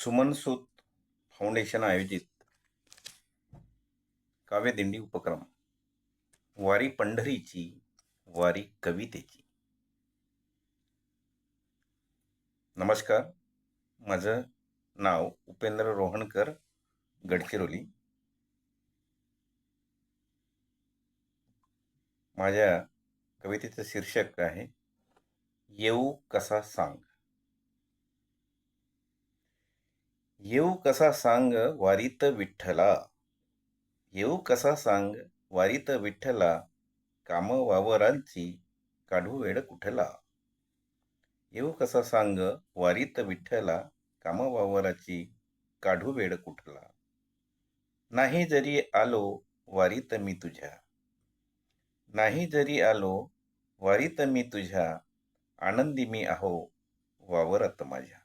सुमनसूत foundation आयोजित काव्यदिंडी उपक्रम वारी पंढरीची वारी कवितेची. नमस्कार माझं नाव उपेंद्र रोहणकर गडचिरोली. माझ्या कवितेचं शीर्षक आहे येऊ कसा सांग. येऊ कसा सांग वारीत विठ्ठला? येऊ कसा सांग वारीत विठ्ठला? काम वावरांची काढू वेळ कुठला? येऊ कसा सांग वारीत विठ्ठला? काम वावराची काढू वेळ कुठला? नाही जरी आलो वारीत मी तुझ्या. नाही जरी आलो वारीत मी तुझ्या. आनंदी मी आहो वावरात माझ्या.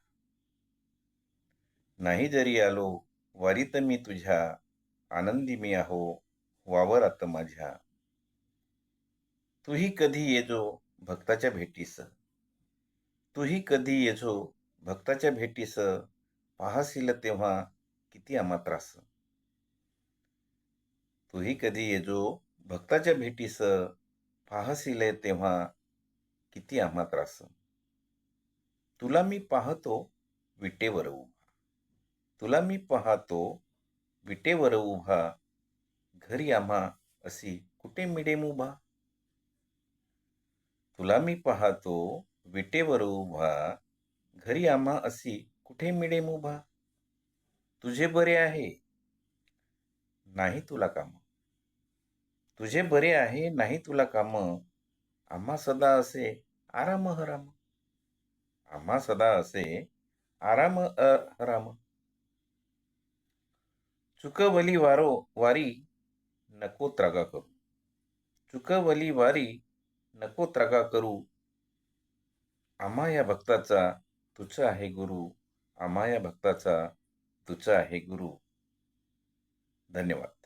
नाही जरी आलो वारीत मी तुझ्या आनंदी मी आहो वावर आता माझ्या. तूही कधी येजो भक्ताच्या भेटीस. तूही कधी येजो भक्ताच्या भेटीस. पाहसील तेव्हा किती आम्हा त्रास. तूही कधी येजो भक्ताच्या भेटीस. पाहसील तेव्हा किती आम्हा त्रास. तुला मी पाहतो विटेवर तुला मी पाहतो विटेवर उभा घरी आम्हा असी कुठे मिडेम उभा? तुला मी पाहतो विटेवर उभा घरी आम्हा असी कुठे मिडेम उभा? तुझे बरे आहे? नाही तुला काम. तुझे बरे आहे नाही तुला काम. आम्हा सदा असे आराम हराम. आम्हा सदा असे आराम अ हराम. चुकवली वारो वारी नको त्रागा करू. चुकवली वारी नको त्रागा करू. आम्हा या भक्ताचा तुझ आहे गुरु. आम्हा या भक्ताचा तुझ आहे गुरु. धन्यवाद.